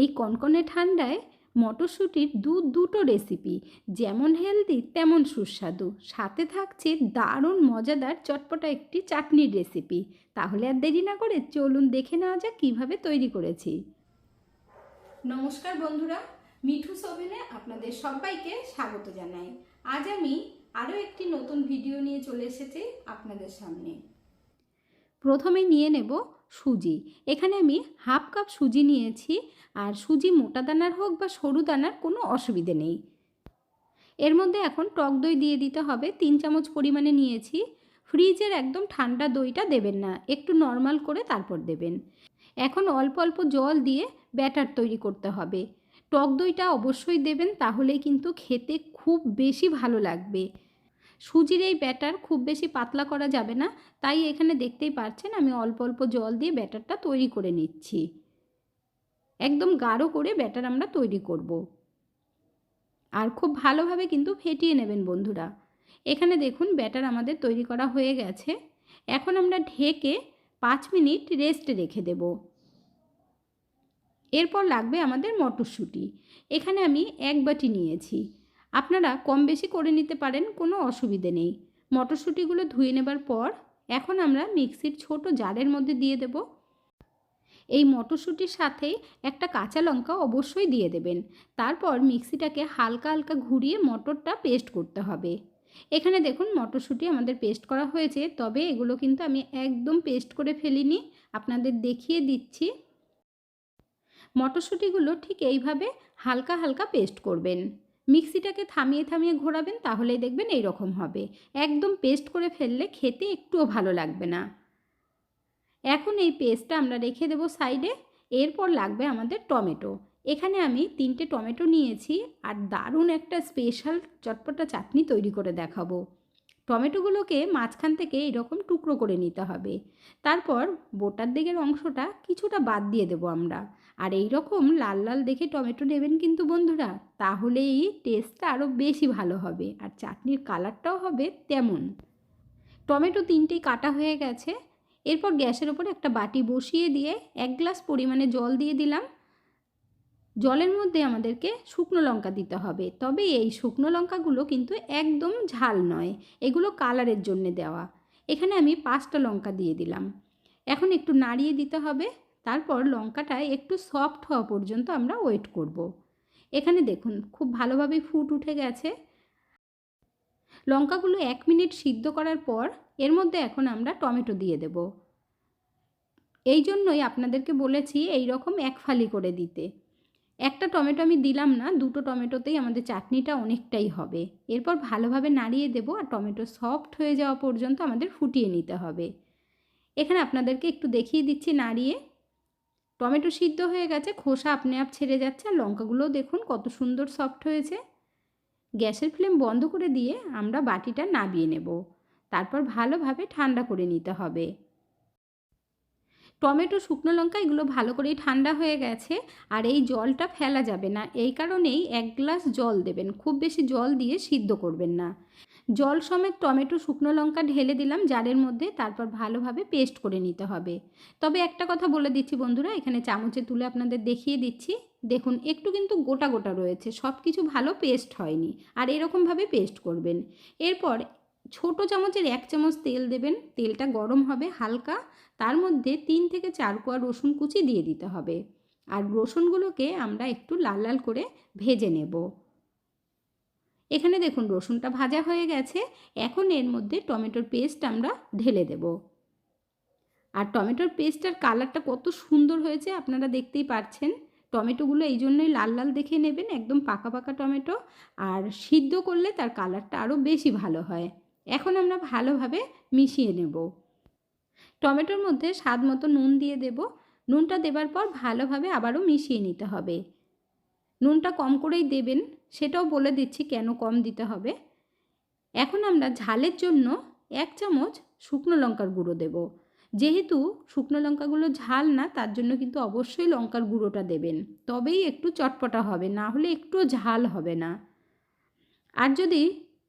এই কনকনে ঠান্ডায় মটরশুঁটির দু দুটো রেসিপি যেমন হেলদি তেমন সুস্বাদু। সাথে থাকছে দারুণ মজাদার চটপটা একটি চাটনির রেসিপি তাহলে আর দেরি না করে চলুন দেখে নেওয়া যাক কীভাবে তৈরি করেছি। নমস্কার বন্ধুরা, মিঠু সোভেনে আপনাদের সবাইকে স্বাগত জানাই। আজ আমি আরও একটি নতুন ভিডিও নিয়ে চলে এসেছি আপনাদের সামনে। প্রথমে নিয়ে নেব সুজি। এখানে আমি হাফ কাপ সুজি নিয়েছি আর সুজি মোটা দানার হোক বা সরু দানার কোনো অসুবিধে নেই। এর মধ্যে এখন টক দই দিয়ে দিতে হবে। তিন চামচ পরিমাণে নিয়েছি। ফ্রিজের একদম ঠান্ডা দইটা দেবেন না। একটু নর্মাল করে তারপর দেবেন। এখন অল্প অল্প জল দিয়ে ব্যাটার তৈরি করতে হবে। টক দইটা অবশ্যই দেবেন, তাহলেই কিন্তু খেতে খুব বেশি ভালো লাগবে। সুজির এই ব্যাটার খুব বেশি পাতলা করা যাবে না, তাই এখানে দেখতেই পাচ্ছেন আমি অল্প অল্প জল দিয়ে ব্যাটারটা তৈরি করে নিচ্ছি। একদম গাঢ় করে ব্যাটার আমরা তৈরি করব। আর খুব ভালোভাবে কিন্তু ফেটিয়ে নেবেন বন্ধুরা। এখানে দেখুন ব্যাটার আমাদের তৈরি করা হয়ে গেছে। এখন আমরা ঢেকে পাঁচ মিনিট রেস্টে রেখে দেব। এরপর লাগবে আমাদের মটরশুঁটি। এখানে আমি এক বাটি নিয়েছি। আপনারা কম বেশি করে নিতে পারেন, কোনো অসুবিধে নেই। মটরশুঁটিগুলো ধুয়ে নেবার পর এখন আমরা মিক্সির ছোট জারের মধ্যে দিয়ে দেব। এই মটরশুঁটির সাথে একটা কাঁচা লঙ্কা অবশ্যই দিয়ে দেবেন। তারপর মিক্সিটাকে হালকা হালকা ঘুরিয়ে মটরটা পেস্ট করতে হবে। এখানে দেখুন মটরশুঁটি আমাদের পেস্ট করা হয়েছে, তবে এগুলো কিন্তু আমি একদম পেস্ট করে ফেলিনি। আপনাদের দেখিয়ে দিচ্ছি। মটরশুঁটিগুলো ঠিক এইভাবে হালকা হালকা পেস্ট করবেন। মিক্সিটাকে থামিয়ে থামিয়ে ঘোরাবেন, তাহলেই দেখবেন এই রকম হবে। একদম পেস্ট করে ফেললে খেতে একটুও ভালো লাগবে না। এখন এই পেস্টটা আমরা রেখে দেব সাইডে। এরপর লাগবে আমাদের টমেটো। এখানে আমি তিনটে টমেটো নিয়েছি, আর দারুণ একটা স্পেশাল চটপটা চাটনি তৈরি করে দেখাবো। টমেটোগুলোকে মাঝখান থেকে এরকম টুকরো করে নিতে হবে। তারপর বোটার দিকের অংশটা কিছুটা বাদ দিয়ে দেবো আমরা। আর এই রকম লাল লাল দেখে টমেটো নেবেন কিন্তু বন্ধুরা, তাহলেই টেস্টটা আরও বেশি ভালো হবে আর চাটনির কালারটাও হবে তেমন। টমেটো তিনটেই কাটা হয়ে গেছে। এরপর গ্যাসের ওপর একটা বাটি বসিয়ে দিয়ে এক গ্লাস পরিমাণে জল দিয়ে দিলাম। জলের মধ্যে আমাদেরকে শুকনো লঙ্কা দিতে হবে। তবে এই শুকনো লঙ্কাগুলো কিন্তু একদম ঝাল নয়, এগুলো কালারের জন্যে দেওয়া। এখানে আমি পাঁচটা লঙ্কা দিয়ে দিলাম। এখন একটু নাড়িয়ে দিতে হবে, তারপর লঙ্কাটা একটু সফট হওয়া পর্যন্ত আমরা ওয়েট করব। এখানে দেখুন, খুব ভালোভাবে ফুট উঠে গেছে। লঙ্কাগুলো এক মিনিট সিদ্ধ করার পর এর মধ্যে এখন আমরা টমেটো দিয়ে দেব। এই জন্যই আপনাদেরকে বলেছি এই রকম এক ফালি করে দিতে। একটা টমেটো আমি দিলাম না, দুটো টমেটোতেই আমাদের চাটনিটা অনেকটাই হবে। এরপর ভালোভাবে নাড়িয়ে দেবো আর টমেটো সফট হয়ে যাওয়া পর্যন্ত আমাদের ফুটিয়ে নিতে হবে। এখানে আপনাদেরকে একটু দেখিয়ে দিচ্ছি নাড়িয়ে। টমেটো সিদ্ধ হয়ে গেছে, খোসা আপনি আপ ছেড়ে যাচ্ছে, আর লঙ্কাগুলোও দেখুন কত সুন্দর সফট হয়েছে। গ্যাসের ফ্লেম বন্ধ করে দিয়ে আমরা বাটিটা নাবিয়ে নেব। তারপর ভালোভাবে ঠান্ডা করে নিতে হবে। টমেটো, শুকনো লঙ্কা এগুলো ভালো করেই ঠান্ডা হয়ে গেছে আর এই জলটা ফেলা যাবে না। এই কারণেই এক গ্লাস জল দেবেন, খুব বেশি জল দিয়ে সিদ্ধ করবেন না। জল সমেত টমেটো, শুকনো লঙ্কা ঢেলে দিলাম, জারের মধ্যে তারপর ভালোভাবে পেস্ট করে নিতে হবে। তবে একটা কথা বলে দিচ্ছি বন্ধুরা, এখানে চামচে তুলে আপনাদের দেখিয়ে দিচ্ছি। দেখুন, একটু কিন্তু গোটা গোটা রয়েছে সব কিছু ভালো পেস্ট হয়নি আর এরকমভাবে পেস্ট করবেন। এরপর ছোট চামচের এক চামচ তেল দেবেন, তেলটা গরম হবে হালকা তার মধ্যে তিন থেকে চার কোয়া রসুন কুচি দিয়ে দিতে হবে। আর রসুনগুলোকে আমরা একটু লাল লাল করে ভেজে নেব। এখানে দেখুন রসুনটা ভাজা হয়ে গেছে। এখন এর মধ্যে টমেটোর পেস্ট আমরা ঢেলে দেব। আর টমেটোর পেস্টটার কালারটা কত সুন্দর হয়েছে আপনারা দেখতেই পাচ্ছেন টমেটোগুলো এই জন্যই লাল লাল দেখে নেবেন, একদম পাকা পাকা টমেটো। আর সিদ্ধ করলে তার কালারটা আরও বেশি ভালো হয়। এখন আমরা ভালোভাবে মিশিয়ে নেব। টমেটোর মধ্যে স্বাদ মতো নুন দিয়ে দেব। নুনটা দেবার পর ভালোভাবে আবারও মিশিয়ে নিতে হবে। নুনটা কম করেই দেবেন, সেটাও বলে দিচ্ছি কেন কম দিতে হবে। এখন আমরা ঝালের জন্য এক চামচ শুকনো লঙ্কার গুঁড়ো দেব। যেহেতু শুকনো লঙ্কাগুলো ঝাল না, তার জন্য কিন্তু অবশ্যই লঙ্কার গুঁড়োটা দেবেন। তবেই একটু চটপটা হবে, না হলে একটু ঝাল হবে না। আর যদি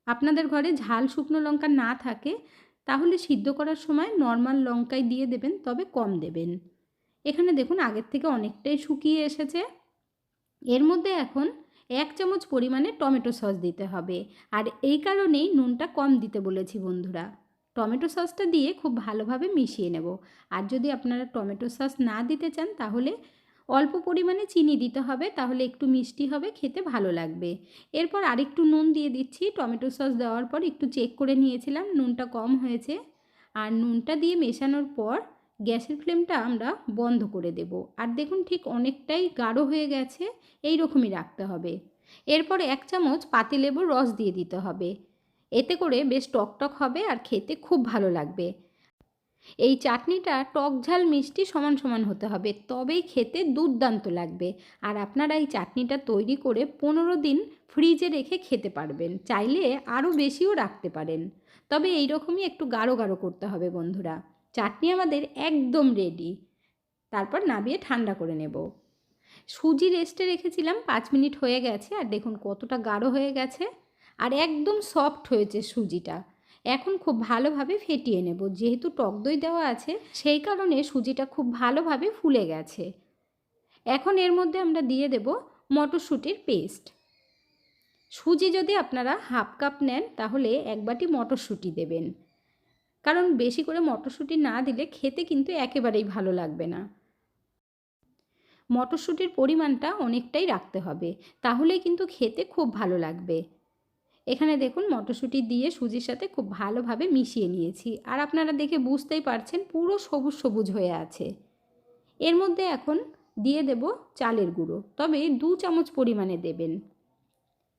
আপনাদের ঘরে ঝাল শুকনো লঙ্কা না থাকে তাহলে সিদ্ধ করার সময় নর্মাল লঙ্কাই দিয়ে দেবেন, তবে কম দেবেন। এখানে দেখুন আগের থেকে অনেকটাই শুকিয়ে এসেছে। এর মধ্যে এখন এক চামচ পরিমাণে টমেটো সস দিতে হবে। আর এই কারণেই নুনটা কম দিতে বলেছি বন্ধুরা। টমেটো সসটা দিয়ে খুব ভালোভাবে মিশিয়ে নেব। আর যদি আপনারা টমেটো সস না দিতে চান, তাহলে অল্প পরিমাণে চিনি দিতে হবে, তাহলে একটু মিষ্টি হবে, খেতে ভালো লাগবে। এরপর আরেকটু নুন দিয়ে দিচ্ছি। টমেটো সস দেওয়ার পর একটু চেক করে নিয়েছিলাম, নুনটা কম হয়েছে। আর নুনটা দিয়ে মেশানোর পর গ্যাসের ফ্লেমটা আমরা বন্ধ করে দেব। আর দেখুন ঠিক অনেকটাই গাঢ় হয়ে গেছে এই রকমই রাখতে হবে। এরপর এক চামচ পাতিলেবুর রস দিয়ে দিতে হবে। এতে করে বেশ টকটক হবে আর খেতে খুব ভালো লাগবে। এই চাটনিটা টক ঝাল মিষ্টি সমান সমান হতে হবে, তবেই খেতে দুর্দান্ত লাগবে। আর আপনারা এই চাটনিটা তৈরি করে পনেরো দিন ফ্রিজে রেখে খেতে পারবেন, চাইলে আরও বেশিও রাখতে পারেন। তবে এই রকমই একটু গাঢ় গাঢ় করতে হবে বন্ধুরা। চাটনি আমাদের একদম রেডি তারপর নাবিয়ে ঠান্ডা করে নেব। সুজি রেস্টে রেখেছিলাম, পাঁচ মিনিট হয়ে গেছে, আর দেখুন কতটা গাঢ় হয়ে গেছে। আর একদম সফট হয়েছে সুজিটা। এখন খুব ভালোভাবে ফেটিয়ে নেব। যেহেতু টক দই দেওয়া আছে, সেই কারণে সুজিটা খুব ভালোভাবে ফুলে গেছে। এখন এর মধ্যে আমরা দিয়ে দেব মটরশুঁটির পেস্ট। সুজি যদি আপনারা হাফ কাপ নেন, তাহলে এক বাটি মটরশুঁটি দেবেন। কারণ বেশি করে মটরশুঁটি না দিলে খেতে কিন্তু একেবারেই ভালো লাগবে না। মটরশুঁটির পরিমাণটা অনেকটাই রাখতে হবে। তাহলেই কিন্তু খেতে খুব ভালো লাগবে। এখানে দেখুন মটরশুঁটি দিয়ে সুজির সাথে খুব ভালোভাবে মিশিয়ে নিয়েছি। আর আপনারা দেখে বুঝতেই পারছেন পুরো সবুজ সবুজ হয়ে আছে। এর মধ্যে এখন দিয়ে দেব চালের গুঁড়ো। তবে দু চামচ পরিমাণে দেবেন।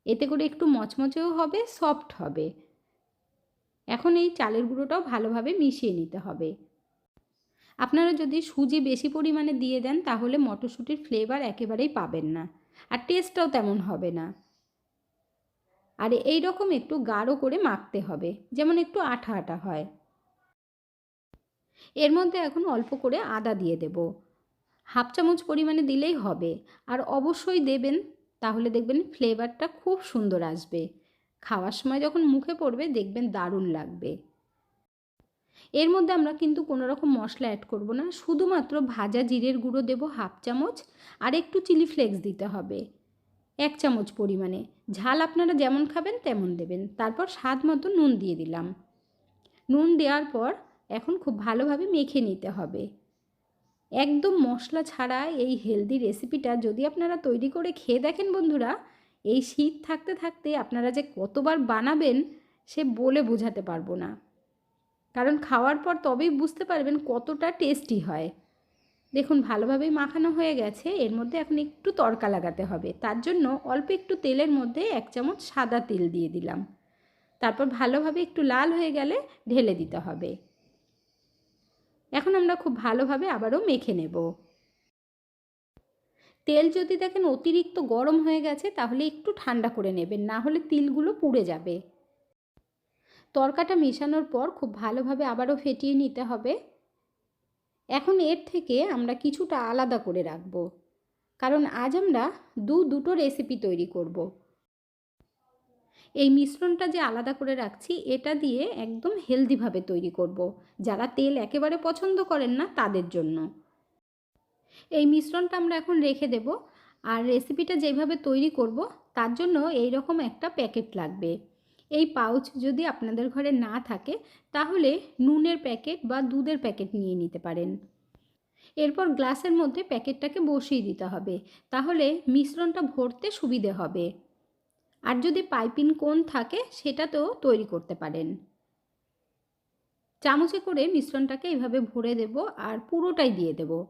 এতে করে একটু মচমচেও হবে, সফট হবে। এখন এই চালের গুঁড়োটাও ভালোভাবে মিশিয়ে নিতে হবে। আপনারা যদি সুজি বেশি পরিমাণে দিয়ে দেন তাহলে মটরশুঁটির ফ্লেভার একেবারেই পাবেন না। আর টেস্টটাও তেমন হবে না। আর এই রকম একটু গাঢ় করে মাখতে হবে, যেমন একটু আঠা আঠা হয়। এর মধ্যে এখন অল্প করে আদা দিয়ে দেব। হাফ চামচ পরিমাণে দিলেই হবে, আর অবশ্যই দেবেন, তাহলে দেখবেন ফ্লেভারটা খুব সুন্দর আসবে। খাওয়ার সময় যখন মুখে পড়বে, দেখবেন দারুণ লাগবে। এর মধ্যে আমরা কিন্তু কোনো রকম মশলা অ্যাড করব না, শুধুমাত্র ভাজা জিরের গুঁড়ো দেব হাফ চামচ, আর একটু চিলি ফ্লেক্স দিতে হবে। এক চামচ পরিমাণে। ঝাল আপনারা যেমন খাবেন তেমন দেবেন। তারপর স্বাদ মতো নুন দিয়ে দিলাম। নুন দেওয়ার পর এখন খুব ভালোভাবে মেখে নিতে হবে। একদম মশলা ছাড়া এই হেলদি রেসিপিটা যদি আপনারা তৈরি করে খেয়ে দেখেন বন্ধুরা, এই শীত থাকতে থাকতে আপনারা যে কতবার বানাবেন সে বলে বোঝাতে পারব না। কারণ খাওয়ার পর তবেই বুঝতে পারবেন কতটা টেস্টি হয়। দেখুন, ভালোভাবেই মাখানো হয়ে গেছে। এর মধ্যে এখন একটু তড়কা লাগাতে হবে। তার জন্য অল্প একটু তেলের মধ্যে এক চামচ সাদা তেল দিয়ে দিলাম। তারপর ভালোভাবে একটু লাল হয়ে গেলে ঢেলে দিতে হবে। এখন আমরা খুব ভালোভাবে আবারও মেখে নেব। তেল যদি দেখেন অতিরিক্ত গরম হয়ে গেছে, তাহলে একটু ঠান্ডা করে নেবেন। না হলে তিলগুলো পুড়ে যাবে। তরকাটা মেশানোর পর খুব ভালোভাবে আবারও ফেটিয়ে নিতে হবে। এখন এর থেকে আমরা কিছুটা আলাদা করে রাখব। কারণ আজ আমরা দু দুটো রেসিপি তৈরি করব। এই মিশ্রণটা যে আলাদা করে রাখছি, এটা দিয়ে একদম হেলদিভাবে তৈরি করব। যারা তেল একেবারে পছন্দ করেন না, তাদের জন্য। এই মিশ্রণটা আমরা এখন রেখে দেব। আর রেসিপিটা যেভাবে তৈরি করব, তার জন্য এই রকম একটা প্যাকেট লাগবে। এই পাউচ যদি আপনাদের ঘরে না থাকে, তাহলে নুনের প্যাকেট বা দুধের প্যাকেট নিয়ে নিতে পারেন। এরপর গ্লাসের মধ্যে প্যাকেটটাকে বসিয়ে দিতে হবে, তাহলে মিশ্রণটা ভরতে সুবিধে হবে। আর যদি পাইপিং কোন থাকে সেটা তো তৈরি করতে পারেন। চামচে করে মিশ্রণটাকে এভাবে ভরে দেব আর পুরোটাই দিয়ে দেব।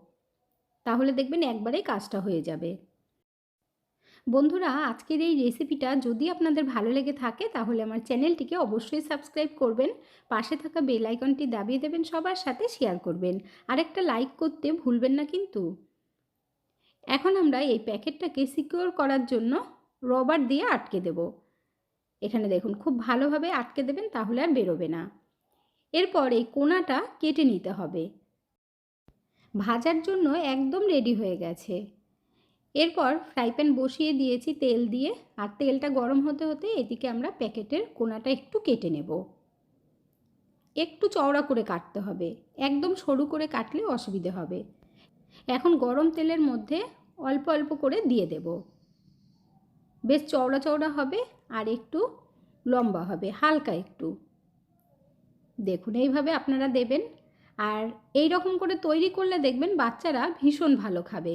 তাহলে দেখবেন একবারেই কাজটা হয়ে যাবে। বন্ধুরা, আজকের এই রেসিপিটা যদি আপনাদের ভালো লেগে থাকে, তাহলে আমার চ্যানেলটিকে অবশ্যই সাবস্ক্রাইব করবেন, পাশে থাকা বেল আইকনটি দাবিয়ে দেবেন, সবার সাথে শেয়ার করবেন। আর একটা লাইক করতে ভুলবেন না কিন্তু। এখন আমরা এই প্যাকেটটাকে সিকিওর করার জন্য রবার দিয়ে আটকে দেব। এখানে দেখুন, খুব ভালোভাবে আটকে দেবেন, তাহলে আর বেরোবে না। এরপর এই কোনাটা কেটে নিতে হবে। ভাজার জন্য একদম রেডি হয়ে গেছে। এরপর ফ্রাই প্যান বসিয়ে দিয়েছি তেল দিয়ে, আর তেলটা গরম হতে হতে এদিকে আমরা প্যাকেটের কোনাটা একটু কেটে নেব। একটু চওড়া করে কাটতে হবে, একদম সরু করে কাটলে অসুবিধে হবে। এখন গরম তেলের মধ্যে অল্প অল্প করে দিয়ে দেব। বেশ চওড়া চওড়া হবে, আর একটু লম্বা হবে, হালকা একটু। দেখুন, এইভাবে আপনারা দেবেন। আর এই রকম করে তৈরি করলে দেখবেন বাচ্চারা ভীষণ ভালো খাবে।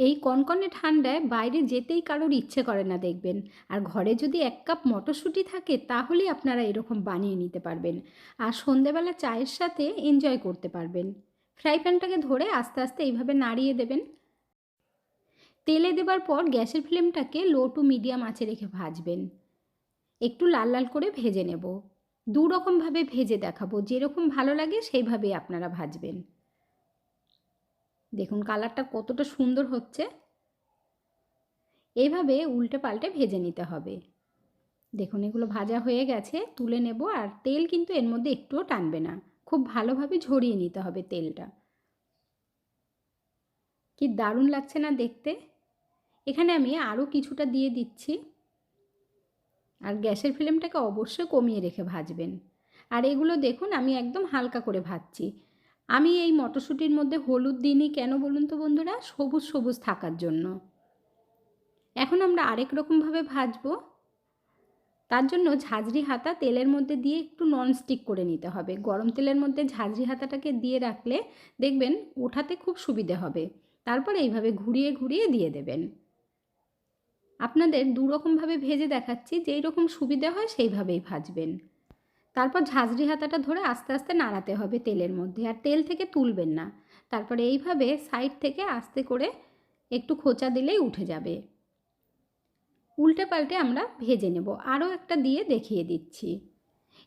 এই কনকনে ঠান্ডায় বাইরে যেতেই কারোর ইচ্ছে করে না দেখবেন। আর ঘরে যদি এক কাপ মটরশুঁটি থাকে, তাহলেই আপনারা এরকম বানিয়ে নিতে পারবেন। আর সন্ধেবেলা চায়ের সাথে এনজয় করতে পারবেন। ফ্রাই প্যানটাকে ধরে আস্তে আস্তে এইভাবে নাড়িয়ে দেবেন। তেলে দেবার পর গ্যাসের ফ্লেমটাকে লো টু মিডিয়াম আঁচে রেখে ভাজবেন। একটু লাল লাল করে ভেজে নেব। দু রকমভাবে ভেজে দেখাবো। যেরকম ভালো লাগে সেইভাবেই আপনারা ভাজবেন। দেখুন কালারটা কতটা সুন্দর হচ্ছে। এইভাবে উল্টে পাল্টে ভেজে নিতে হবে। দেখুন এগুলো ভাজা হয়ে গেছে, তুলে নেব আর তেল কিন্তু এর মধ্যে একটুও টানবে না। খুব ভালোভাবে ঝরিয়ে নিতে হবে তেলটা। কি দারুণ লাগছে না দেখতে। এখানে আমি আরও কিছুটা দিয়ে দিচ্ছি। আর গ্যাসের ফ্লেমটাকে অবশ্যই কমিয়ে রেখে ভাজবেন। আর এগুলো দেখুন আমি একদম হালকা করে ভাজছি। আমি এই মটরশুঁটির মধ্যে হলুদ দিইনি কেন বলুন তো বন্ধুরা? সবুজ সবুজ থাকার জন্য। এখন আমরা আরেক রকমভাবে ভাজবো। তার জন্য ঝাঁঝরি হাতা তেলের মধ্যে দিয়ে একটু ননস্টিক করে নিতে হবে। গরম তেলের মধ্যে ঝাঁঝরি হাতাটাকে দিয়ে রাখলে দেখবেন ওঠাতে খুব সুবিধে হবে। তারপর এইভাবে ঘুরিয়ে ঘুরিয়ে দিয়ে দেবেন। আপনাদের দুরকমভাবে ভেজে দেখাচ্ছি। যেই রকম সুবিধে হয় সেইভাবেই ভাজবেন। তারপর ঝাঁঝরি হাতাটা ধরে আস্তে আস্তে নাড়াতে হবে তেলের মধ্যে, আর তেল থেকে তুলবেন না। তারপরে এইভাবে সাইড থেকে আস্তে করে একটু খোঁচা দিলেই উঠে যাবে। উল্টে পাল্টে আমরা ভেজে নেব। আরও একটা দিয়ে দেখিয়ে দিচ্ছি।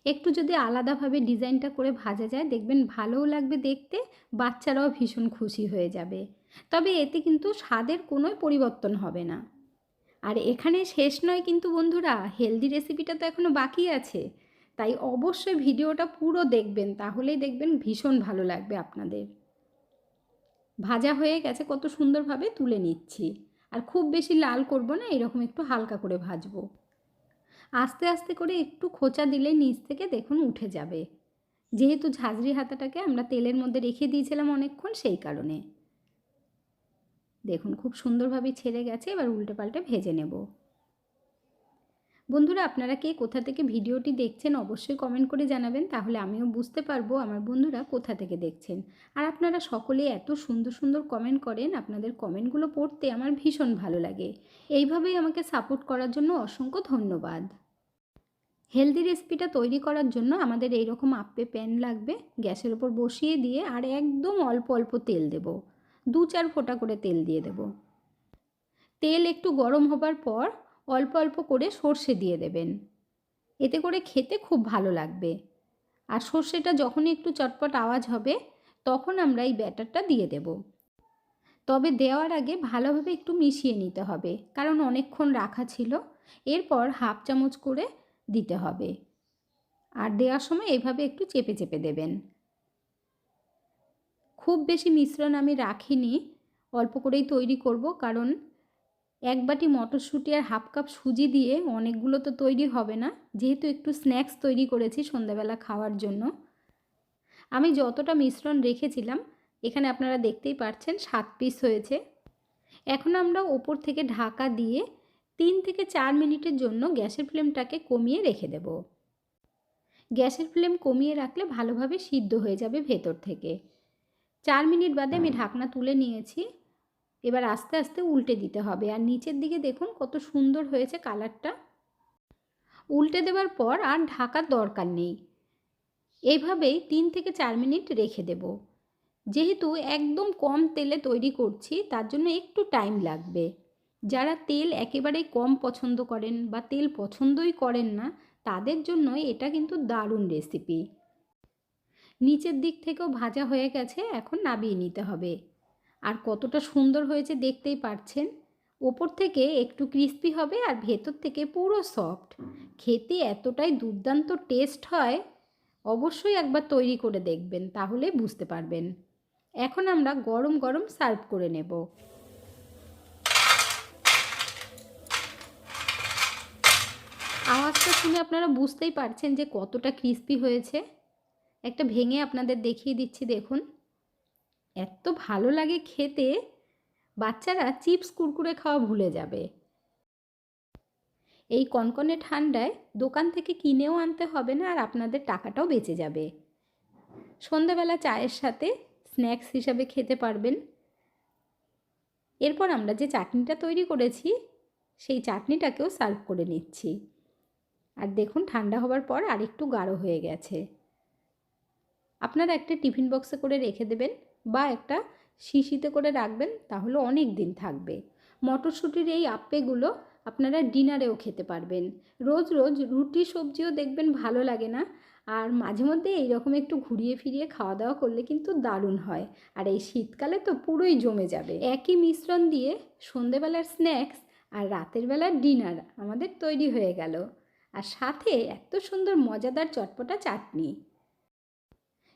একটু যদি আলাদাভাবে ডিজাইনটা করে ভাজা যায়, দেখবেন ভালোও লাগবে দেখতে, বাচ্চারাও ভীষণ খুশি হয়ে যাবে। তবে এতে কিন্তু স্বাদের কোনোই পরিবর্তন হবে না। আর এখানে শেষ নয় কিন্তু বন্ধুরা, হেলদি রেসিপিটা তো এখনও বাকি আছে। তাই অবশ্যই ভিডিওটা পুরো দেখবেন, তাহলেই দেখবেন ভীষণ ভালো লাগবে আপনাদের। ভাজা হয়ে গেছে, কত সুন্দরভাবে তুলে নিচ্ছি। আর খুব বেশি লাল করব না, এরকম একটু হালকা করে ভাজবো। আস্তে আস্তে করে একটু খোঁচা দিলে নিচ থেকে দেখুন উঠে যাবে। যেহেতু ঝাঁঝরি হাতাটাকে আমরা তেলের মধ্যে রেখে দিয়েছিলাম অনেকক্ষণ, সেই কারণে। দেখুন, খুব সুন্দরভাবে ছেড়ে গেছে, এবার উল্টে পাল্টে ভেজে নেব। বন্ধুরা, আপনারা কে কোথা থেকে ভিডিওটি দেখছেন অবশ্যই কমেন্ট করে জানাবেন, তাহলে আমিও বুঝতে পারব আমার বন্ধুরা কোথা থেকে দেখছেন। আর আপনারা সকলে এত সুন্দর সুন্দর কমেন্ট করেন, আপনাদের কমেন্টগুলো পড়তে আমার ভীষণ ভালো লাগে। এইভাবেই আমাকে সাপোর্ট করার জন্য অসংখ্য ধন্যবাদ। হেলদি রেসিপিটা তৈরি করার জন্য আমাদের এই রকম আপ্পে প্যান লাগবে, গ্যাসের ওপর বসিয়ে দিয়ে আর একদম অল্প অল্প তেল দেব। দু চার ফোঁটা করে তেল দিয়ে দেব। তেল একটু গরম হবার পর অল্প অল্প করে সর্ষে দিয়ে দেবেন। এতে করে খেতে খুব ভালো লাগবে। আর সর্ষেটা যখনই একটু চটপট আওয়াজ হবে, তখন আমরা এই ব্যাটারটা দিয়ে দেব। তবে দেওয়ার আগে ভালোভাবে একটু মিশিয়ে নিতে হবে, কারণ অনেকক্ষণ রাখা ছিল। এরপর হাফ চামচ করে দিতে হবে। আর দেওয়ার সময় এভাবে একটু চেপে চেপে দেবেন। খুব বেশি মিশ্রণ আমি রাখিনি, অল্প করেই তৈরি করব, কারণ এক বাটি মটরশুঁটি আর হাফ কাপ সুজি দিয়ে অনেকগুলো তো তৈরি হবে না। যেহেতু একটু স্ন্যাক্স তৈরি করেছি সন্ধ্যাবেলা খাওয়ার জন্য। আমি যতটা মিশ্রণ রেখেছিলাম, এখানে আপনারা দেখতেই পাচ্ছেন সাত পিস হয়েছে। এখন আমরা ওপর থেকে ঢাকা দিয়ে তিন থেকে চার মিনিটের জন্য গ্যাসের ফ্লেমটাকে কমিয়ে রেখে দেব। গ্যাসের ফ্লেম কমিয়ে রাখলে ভালোভাবে সিদ্ধ হয়ে যাবে ভেতর থেকে। চার মিনিট বাদে আমি ঢাকনা তুলে নিয়েছি। এবার আস্তে আস্তে উল্টে দিতে হবে। আর নিচের দিকে দেখুন কত সুন্দর হয়েছে কালারটা। উল্টে দেওয়ার পর আর ঢাকার দরকার নেই। এইভাবেই তিন থেকে চার মিনিট রেখে দেব। যেহেতু একদম কম তেলে তৈরি করছি, তার জন্য একটু টাইম লাগবে। যারা তেল একেবারেই কম পছন্দ করেন বা তেল পছন্দই করেন না, তাদের জন্য এটা কিন্তু দারুণ রেসিপি নিচের দিক থেকেও ভাজা হয়ে গেছে, এখন নাবিয়ে নিতে হবে। আর কতটা সুন্দর হয়েছে দেখতেই পারছেন। ওপর থেকে একটু ক্রিস্পি হবে আর ভেতর থেকে পুরো সফট খেতে এতটাই দুর্দান্ত টেস্ট হয়, অবশ্যই একবার তৈরি করে দেখবেন, তাহলে বুঝতে পারবেন। এখন আমরা গরম গরম সার্ভ করে নেব। আওয়াজটা শুনে আপনারা বুঝতেই পারছেন যে কতটা ক্রিস্পি হয়েছে। একটা ভেঙে আপনাদের দেখিয়ে দিচ্ছি, দেখুন। এত ভালো লাগে খেতে, বাচ্চারা চিপস কুরকুরে খাওয়া ভুলে যাবে। এই কনকনে ঠান্ডায় দোকান থেকে কিনেও আনতে হবে না আর আপনাদের টাকাটাও বেঁচে যাবে। সন্ধ্যাবেলা চায়ের সাথে স্ন্যাক্স হিসাবে খেতে পারবেন। এরপর আমরা যে চাটনিটা তৈরি করেছি, সেই চাটনিটাকেও সার্ভ করে নিচ্ছি। আর দেখুন, ঠান্ডা হবার পর আরেকটু গাঢ় হয়ে গেছে। আপনারা একটা টিফিন বক্সে করে রেখে দেবেন। বা একটা শিশিতে করে রাখবেন, তাহলে অনেক দিন থাকবে। মটরশুঁটির এই আপ্পেগুলো আপনারা ডিনারেও খেতে পারবেন। রোজ রোজ রুটি, সবজিও দেখবেন ভালো লাগে না। আর মাঝে মধ্যে এইরকম একটু ঘুরিয়ে ফিরিয়ে খাওয়া দাওয়া করলে কিন্তু দারুণ হয়। আর এই শীতকালে তো পুরোই জমে যাবে। একই মিশ্রণ দিয়ে সন্ধেবেলার স্ন্যাক্স আর রাতের বেলার ডিনার আমাদের তৈরি হয়ে গেল। আর সাথে এত সুন্দর মজাদার চটপটা চাটনি।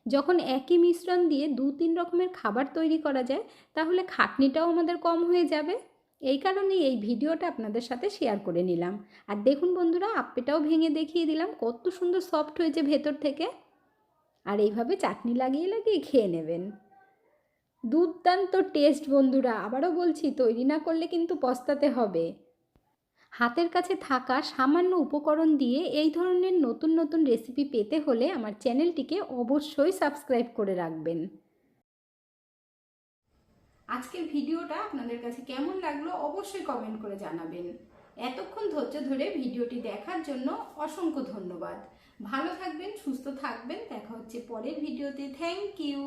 যখন একই মিশ্রণ দিয়ে দু তিন রকমের খাবার তৈরি করা যায়, তাহলে খাটনিটাও আমাদের কম হয়ে যাবে। এই কারণেই এই ভিডিওটা আপনাদের সাথে শেয়ার করে নিলাম। আর দেখুন বন্ধুরা, আপ্পেটাও ভেঙে দেখিয়ে দিলাম, কত সুন্দর সফট হয়েছে ভেতর থেকে। আর এইভাবে চাটনি লাগিয়ে লাগিয়ে খেয়ে নেবেন। দুর্দান্ত টেস্ট বন্ধুরা, আবারও বলছি, তৈরি না করলে কিন্তু পস্তাতে হবে। হাতের কাছে থাকা সামান্য উপকরণ দিয়ে এই ধরনের নতুন নতুন রেসিপি পেতে হলে আমার চ্যানেলটিকে অবশ্যই সাবস্ক্রাইব করে রাখবেন। আজকের ভিডিওটা আপনাদের কাছে কেমন লাগল অবশ্যই কমেন্ট করে জানাবেন। এতক্ষণ ধৈর্য ধরে ভিডিওটি দেখার জন্য অসংখ্য ধন্যবাদ। ভালো থাকবেন, সুস্থ থাকবেন। দেখা হচ্ছে পরের ভিডিওতে। Thank you